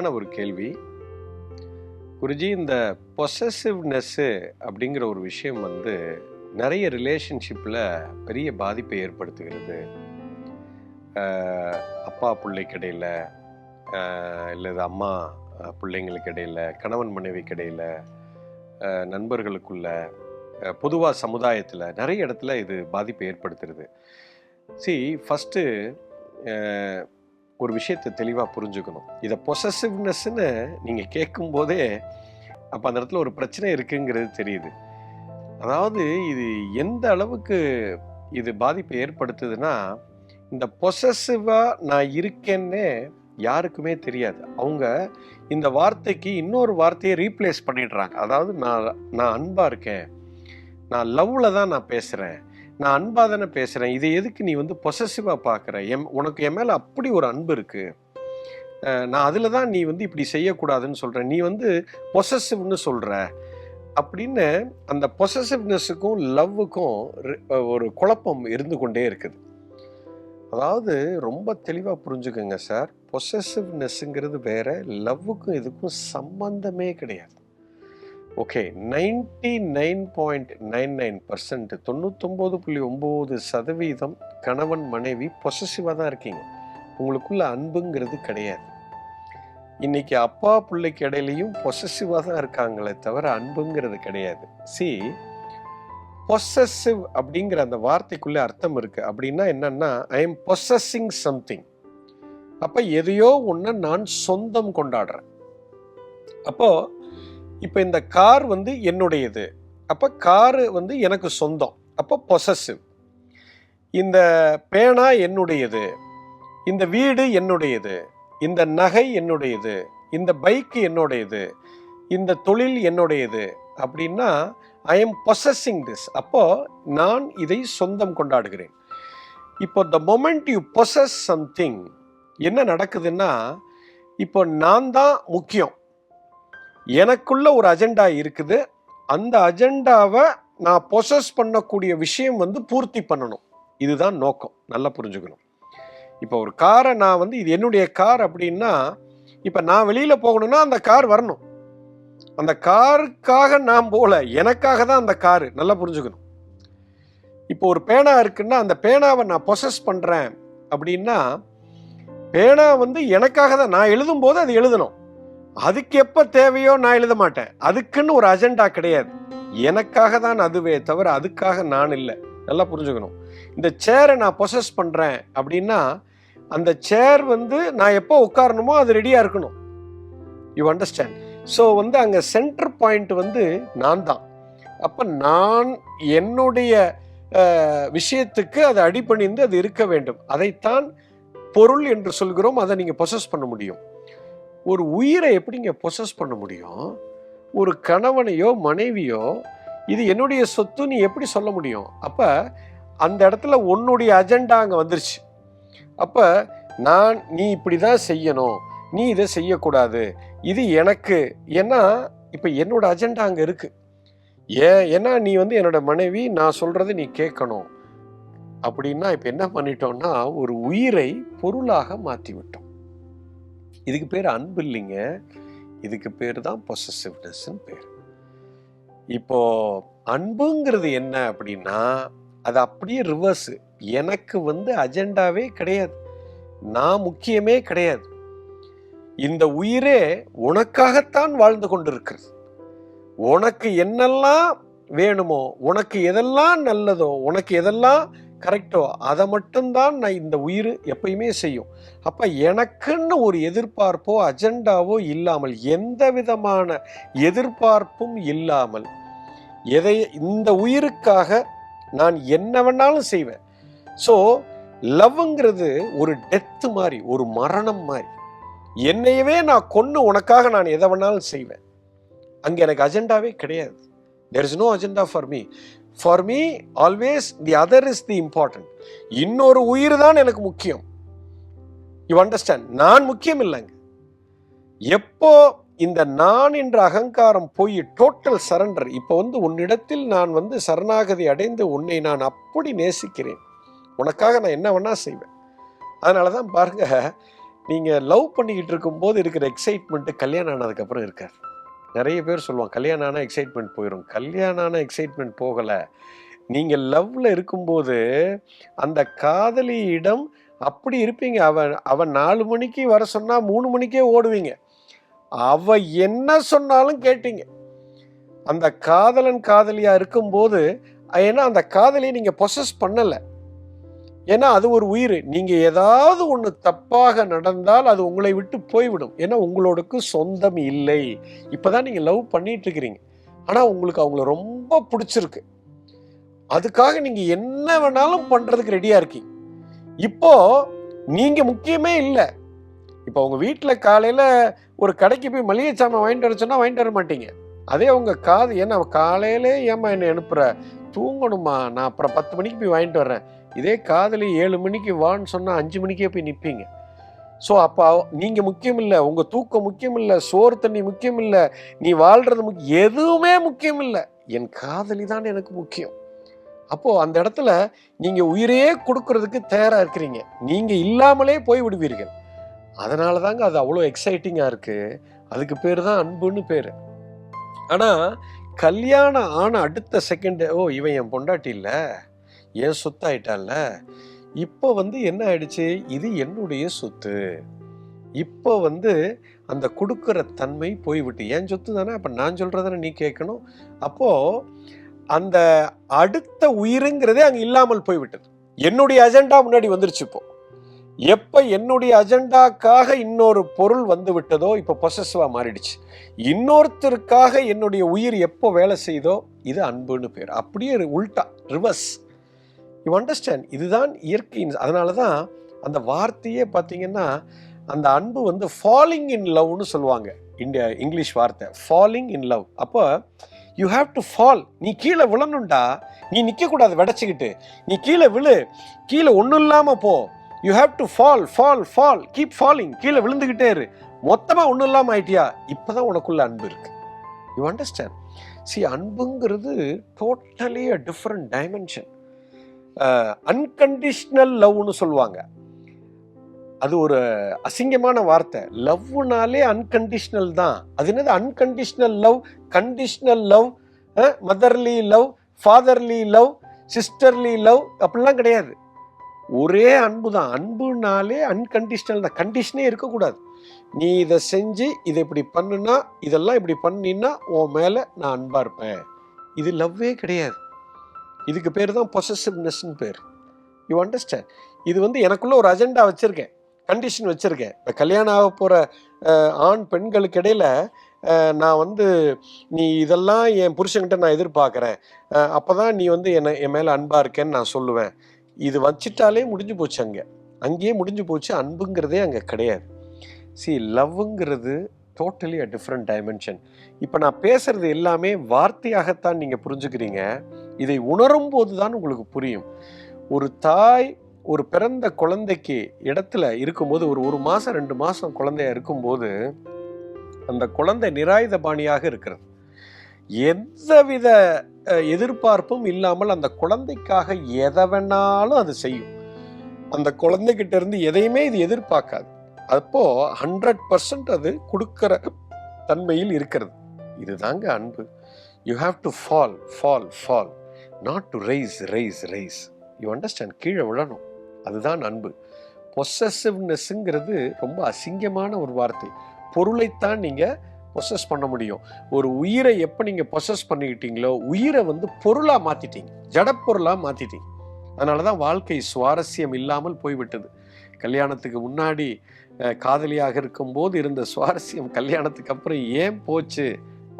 அழகான ஒரு கேள்வி. குருஜி இந்த பொசசிவ்னஸ்ஸு அப்படிங்கிற ஒரு விஷயம் வந்து நிறைய ரிலேஷன்ஷிப்பில் பெரிய பாதிப்பை ஏற்படுத்துகிறது. அப்பா பிள்ளைக்கு இடையில இல்லை அம்மா பிள்ளைங்களுக்கு இடையில கணவன் மனைவிக்கு இடையில நண்பர்களுக்குள்ள பொதுவாக சமுதாயத்தில் நிறைய இடத்துல இது பாதிப்பை ஏற்படுத்துறது. சி ஃபஸ்ட்டு ஒரு விஷயத்தை தெளிவாக புரிஞ்சுக்கணும். இதை பொசசிவ்னஸ்ன்னு நீங்கள் கேட்கும் போதே அப்போ அந்த இடத்துல ஒரு பிரச்சனை இருக்குங்கிறது தெரியுது. அதாவது இது எந்த அளவுக்கு இது பாதிப்பை ஏற்படுத்துதுன்னா இந்த பொசசிவாக நான் இருக்கேன்னே யாருக்குமே தெரியாது. அவங்க இந்த வார்த்தைக்கு இன்னொரு வார்த்தையை ரீப்ளேஸ் பண்ணிடுறாங்க. அதாவது நான் நான் அன்பாக இருக்கேன். நான் லவ்வில் தான் நான் பேசுகிறேன் நான் அன்பாக தானே பேசுகிறேன் இதை எதுக்கு நீ வந்து பொசசிவாக பார்க்குற? எம் உனக்கு என் மேலே அப்படி ஒரு அன்பு இருக்குது நான் அதில் தான் நீ வந்து இப்படி செய்யக்கூடாதுன்னு சொல்கிறேன் நீ வந்து பொசசிவ்னு சொல்கிற அப்படின்னு அந்த பொசசிவ்னஸுக்கும் லவ்வுக்கும் ஒரு குழப்பம் இருந்து கொண்டே இருக்குது. அதாவது ரொம்ப தெளிவாக புரிஞ்சுக்கோங்க சார். பொசசிவ்னஸ்ஸுங்கிறது வேற லவ்வுக்கும் இதுக்கும் சம்பந்தமே கிடையாது. Okay ninety nine point nine nine percent தொண்ணூத்தொம்பது புள்ளி ஒம்பது சதவீதம் கணவன் மனைவி பொசசிவாக தான் இருக்கீங்க. உங்களுக்குள்ள அன்புங்கிறது கிடையாது. இன்னைக்கு அப்பா பிள்ளைக்கு இடையிலையும் பொசசிவாக தான் இருக்காங்களே தவிர அன்புங்கிறது கிடையாது. சி பொசசிவ் அப்படிங்கிற அந்த வார்த்தைக்குள்ளே அர்த்தம் இருக்குது அப்படின்னா என்னன்னா ஐ எம் பொசஸிங் சம்திங் அப்போ எதையோ ஒன்று நான் சொந்தம் கொண்டாடுறேன். அப்போது இப்போ இந்த கார் வந்து என்னுடையது. அப்போ காரு வந்து எனக்கு சொந்தம். அப்போ பொசசிவ் இந்த பேனா என்னுடையது. இந்த வீடு என்னுடையது. இந்த நகை என்னுடையது. இந்த பைக்கு என்னுடையது. இந்த தொழில் என்னுடையது. அப்படின்னா ஐ எம் பொசஸிங் திஸ் அப்போ நான் இதை சொந்தம் கொண்டாடுகிறேன். இப்போ the moment you possess something என்ன நடக்குதுன்னா இப்போ நான் தான் முக்கியம். எனக்குள்ள ஒரு அஜெண்டா இருக்குது. அந்த அஜெண்டாவை நான் பொசஸ் பண்ணக்கூடிய விஷயம் வந்து பூர்த்தி பண்ணணும். இதுதான் நோக்கம். நல்லா புரிஞ்சுக்கணும். இப்போ ஒரு காரை நான் வந்து இது என்னுடைய கார் அப்படின்னா இப்போ நான் வெளியில் போகணும்னா அந்த கார் வரணும். அந்த காருக்காக நான் போகல எனக்காக தான் அந்த காரு நல்லா புரிஞ்சுக்கணும். இப்போ ஒரு பேனா இருக்குன்னா அந்த பேனாவை நான் பொசஸ் பண்ணுறேன் அப்படின்னா பேனா வந்து எனக்காக தான் நான் எழுதும் போது அது எழுதணும். அதுக்கு எப்போ தேவையோ நான் எழுத மாட்டேன். அதுக்குன்னு ஒரு அஜெண்டா கிடையாது. எனக்காக தான் அதுவே தவிர அதுக்காக நான் இல்லை. நல்லா புரிஞ்சுக்கணும். இந்த சேரை நான் பொசஸ் பண்ணுறேன் அப்படின்னா அந்த சேர் வந்து நான் எப்போ உட்காரணுமோ அது ரெடியாக இருக்கணும். யூ அண்டர்ஸ்டாண்ட் ஸோ வந்து அங்கே சென்டர் பாயிண்ட் வந்து நான் தான். அப்போ நான் என்னுடைய விஷயத்துக்கு அது அடிப்பணிந்து அது இருக்க வேண்டும். அதைத்தான் பொருள் என்று சொல்கிறோம். அதை நீங்கள் பொசஸ் பண்ண முடியும். ஒரு உயிரை எப்படிங்க பொசஸ் பண்ண முடியும்? ஒரு கணவனையோ மனைவியோ இது என்னுடைய சொத்து நீ எப்படி சொல்ல முடியும்? அப்போ அந்த இடத்துல உன்னுடைய அஜெண்டா அங்கே வந்துருச்சு. அப்போ நான் நீ இப்படி தான் செய்யணும். நீ இதை செய்யக்கூடாது. இது எனக்கு. ஏன்னா இப்போ என்னோட அஜெண்டா அங்கே இருக்குது ஏன் ஏன்னா நீ வந்து என்னோட மனைவி நான் சொல்கிறத நீ கேட்கணும். அப்படின்னா இப்போ என்ன பண்ணிட்டோம்னா ஒரு உயிரை பொருளாக மாற்றி விட்டோம் இதுக்கு பேர் அன்பு இல்லைங்க. இதுக்கு பேர் தான் பொசசிவ்னஸ்ன்னு பேர். இப்போ அன்புங்கிறது என்ன அப்படின்னா அது அப்படியே ரிவர்ஸு எனக்கு வந்து அஜெண்டாவே கிடையாது. நான் முக்கியமே கிடையாது. இந்த உயிரே உனக்காகத்தான் வாழ்ந்து கொண்டிருக்கிறது. உனக்கு என்னெல்லாம் வேணுமோ உனக்கு எதெல்லாம் நல்லதோ உனக்கு எதெல்லாம் கரெக்டோ அதை மட்டும்தான் நான் இந்த உயிர் எப்பயுமே செய்யும். அப்போ எனக்குன்னு ஒரு எதிர்பார்ப்போ அஜெண்டாவோ இல்லாமல் எந்த விதமான எதிர்பார்ப்பும் இல்லாமல் எதை இந்த உயிருக்காக நான் என்ன வேணாலும் செய்வேன். ஸோ லவ்ங்கிறது ஒரு டெத்து மாதிரி ஒரு மரணம் மாதிரி. என்னையவே நான் கொன்று உனக்காக நான் எதை வேணாலும் செய்வேன். அங்கே எனக்கு அஜெண்டாவே கிடையாது. There is no agenda for me for me always the other is the important இன்னொரு உயிர் தான் எனக்கு முக்கியம். யூ அண்டர்ஸ்டாண்ட் நான் முக்கியம் இல்லைங்க எப்போ இந்த நான் என்ற அகங்காரம் போய் டோட்டல் சரண்டர் இப்போ வந்து உன்னிடத்தில் நான் வந்து சரணாகதி அடைந்து உன்னை நான் அப்படி நேசிக்கிறேன். உனக்காக நான் என்ன வேணா செய்வேன். அதனால தான் பாருங்க நீங்கள் லவ் பண்ணிக்கிட்டு இருக்கும்போது இருக்கிற எக்ஸைட்மெண்ட்டு கல்யாணம் ஆனதுக்கப்புறம் இருக்காது நிறைய பேர் சொல்லுவாங்க கல்யாணம் ஆனால் எக்ஸைட்மெண்ட் போயிடும் கல்யாணம் ஆன எக்ஸைட்மெண்ட் போகலை. நீங்கள் லவ்வில் இருக்கும்போது அந்த காதலியிடம் அப்படி இருப்பீங்க. அவன் அவன் நாலு மணிக்கு வர சொன்னால் மூணு மணிக்கே ஓடுவீங்க. அவ என்ன சொன்னாலும் கேட்டீங்க. அந்த காதலன் காதலியாக இருக்கும்போது ஏன்னா அந்த காதலியை நீங்கள் பொசஸ் பண்ணலை. ஏன்னா அது ஒரு உயிர். நீங்க ஏதாவது ஒன்று தப்பாக நடந்தால் அது உங்களை விட்டு போய்விடும். ஏன்னா உங்களோடக்கு சொந்தம் இல்லை. இப்பதான் நீங்க லவ் பண்ணிட்டு இருக்கிறீங்க ஆனா உங்களுக்கு அவங்கள ரொம்ப பிடிச்சிருக்கு. அதுக்காக நீங்க என்ன வேணாலும் பண்றதுக்கு ரெடியா இருக்கீங்க. இப்போ நீங்க முக்கியமே இல்லை. இப்போ உங்க வீட்டில் காலையில ஒரு கடைக்கு போய் மளிகை சாமான் வாங்கிட்டு வர வாங்கிட்டு வர மாட்டீங்க. அதே உங்க காது ஏன்னா காலையிலே ஏமா என்னை அனுப்புற? தூங்கணுமா? நான் அப்புறம் பத்து மணிக்கு போய் வாங்கிட்டு வர்றேன். இதே காதலி ஏழு மணிக்கு வான்னு சொன்னால் அஞ்சு மணிக்கே போய் நிற்பீங்க ஸோ அப்போ நீங்கள் முக்கியம் இல்லை உங்கள் தூக்கம் முக்கியம் இல்லை சோறு தண்ணி முக்கியம் இல்லை நீ வாழ்கிறது முக்கியம் எதுவுமே முக்கியம் இல்லை. என் காதலி தான் எனக்கு முக்கியம். அப்போது அந்த இடத்துல நீங்கள் உயிரையே கொடுக்கறதுக்கு தயாராக இருக்கிறீங்க. நீங்கள் இல்லாமலே போய் விடுவீர்கள். அதனால தாங்க அது அவ்வளோ எக்ஸைட்டிங்காக இருக்குது அதுக்கு பேர் தான் அன்புன்னு பேர். ஆனால் கல்யாணம் ஆன அடுத்த செகண்ட் ஓ இவன் என் பொண்டாட்டி இல்லை. என் சொத்தாயிட்டால இப்போ வந்து என்ன ஆயிடுச்சு? இது என்னுடைய சொத்து. இப்போ வந்து அந்த கொடுக்குற தன்மை போய்விட்டு. என் சொத்து தானே? அப்போ நான் சொல்றதானே நீ கேட்கணும்? அப்போது அந்த அடுத்த உயிருங்கிறதே அங்கே இல்லாமல் போய்விட்டது. என்னுடைய அஜெண்டா முன்னாடி வந்துருச்சு இப்போ. எப்போ என்னுடைய அஜெண்டாக்காக இன்னொரு பொருள் வந்து விட்டதோ இப்போ பொசசிவாக மாறிடுச்சு. இன்னொருத்தருக்காக என்னுடைய உயிர் எப்போ வேலை செய்தோ இது அன்புன்னு பேர். அப்படியே உல்டா ரிவர்ஸ் யூ அண்டர்ஸ்டாண்ட் இதுதான் இயற்கையின் அதனால தான் அந்த வார்த்தையே பார்த்தீங்கன்னா அந்த அன்பு வந்து ஃபாலிங் இன் லவ்னு சொல்லுவாங்க. இந்தியா இங்கிலீஷ் வார்த்தை. ஃபாலிங் இன் லவ் அப்போ யூ ஹாவ் டு ஃபால் நீ கீழே விழணும்டா. நீ நிற்கக்கூடாது விடச்சிக்கிட்டு. நீ கீழே விழு. கீழே ஒன்றும் இல்லாமல் போ. You have to fall fall fall keep falling கீழே விழுந்துக்கிட்டே இரு. மொத்தமாக ஒன்றும் இல்லாமல் ஆயிட்டியா? இப்போ தான் உனக்குள்ள அன்பு இருக்கு. You understand see அன்புங்கிறது totally a different dimension unconditional லவ்னு சொல்லுவாங்க. அது ஒரு அசிங்கமான வார்த்தை. லவ்னாலே அன்கண்டிஷ்னல் தான். அது என்னது? Unconditional love conditional love motherly love fatherly love sisterly love அப்படிலாம் கிடையாது. ஒரே அன்பு தான். அன்புனாலே அன்கண்டிஷ்னல் தான். கண்டிஷனே இருக்கக்கூடாது. நீ இதை செஞ்சு இதை இப்படி பண்ணுனா இதெல்லாம் இப்படி பண்ணினா உன் மேலே நான் அன்பாக இருப்பேன். இது லவ்வே கிடையாது. இதுக்கு பேர் தான் பொசசிவ்னஸ்ன்னு பேர். யூ அண்டர்ஸ்டாண்ட் இது வந்து எனக்குள்ளே ஒரு அஜெண்டா வச்சுருக்கேன். கண்டிஷன் வச்சுருக்கேன். இப்போ கல்யாணம் ஆக போகிற ஆண் பெண்களுக்கு இடையில் நான் வந்து நீ இதெல்லாம் என் புருஷன்கிட்ட நான் எதிர்பார்க்குறேன். அப்போ தான் நீ வந்து என்னை என் மேலே அன்பாக இருக்கேன்னு நான் சொல்லுவேன். இது வச்சிட்டாலே முடிஞ்சு போச்சு அங்கே. அங்கேயே முடிஞ்சு போச்சு. அன்புங்கிறதே அங்கே கிடையாது. சி லவ்ங்கிறது டோட்டலி அ டிஃப்ரெண்ட் டைமென்ஷன் இப்போ நான் பேசுகிறது எல்லாமே வார்த்தையாகத்தான் நீங்கள் புரிஞ்சுக்கிறீங்க. இதை உணரும் போது தான் உங்களுக்கு புரியும். ஒரு தாய் ஒரு பிறந்த குழந்தைக்கு இடத்துல இருக்கும்போது ஒரு ஒரு மாதம் ரெண்டு மாதம் குழந்தையா இருக்கும்போது அந்த குழந்தை நிராயுதபாணியாக இருக்கிறது. எந்தவித எதிர்பார்ப்பும் இல்லாமல் அந்த குழந்தைக்காக எதை வேணாலும் அது செய்யும். அந்த குழந்தைகிட்ட இருந்து எதையுமே இது எதிர்பார்க்காது. அப்போ ஹண்ட்ரட் பர்சன்ட் அது கொடுக்கிற தன்மையில் இருக்கிறது. இதுதாங்க அன்பு. You have to fall fall fall not to rise rise rise you understand கீழே விழணும். அதுதான் அன்பு. பொசசிவ்னஸ்ங்கிறது ரொம்ப அசிங்கமான ஒரு வார்த்தை. பொருளைத்தான் நீங்கள் பொசஸ் பண்ண முடியும். ஒரு உயிரை எப்போ நீங்கள் பொசஸ் பண்ணிக்கிட்டீங்களோ உயிரை வந்து பொருளாக மாற்றிட்டீங்க ஜடப்பொருளாக மாற்றிட்டீங்க அதனால தான் வாழ்க்கை சுவாரஸ்யம் இல்லாமல் போய்விட்டது. கல்யாணத்துக்கு முன்னாடி காதலியாக இருக்கும்போது இருந்த சுவாரஸ்யம் கல்யாணத்துக்கு அப்புறம் ஏன் போச்சு?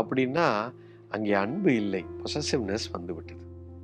அப்படின்னா அங்கே அன்பு இல்லை. பொசசிவ்னஸ் வந்துவிட்டது.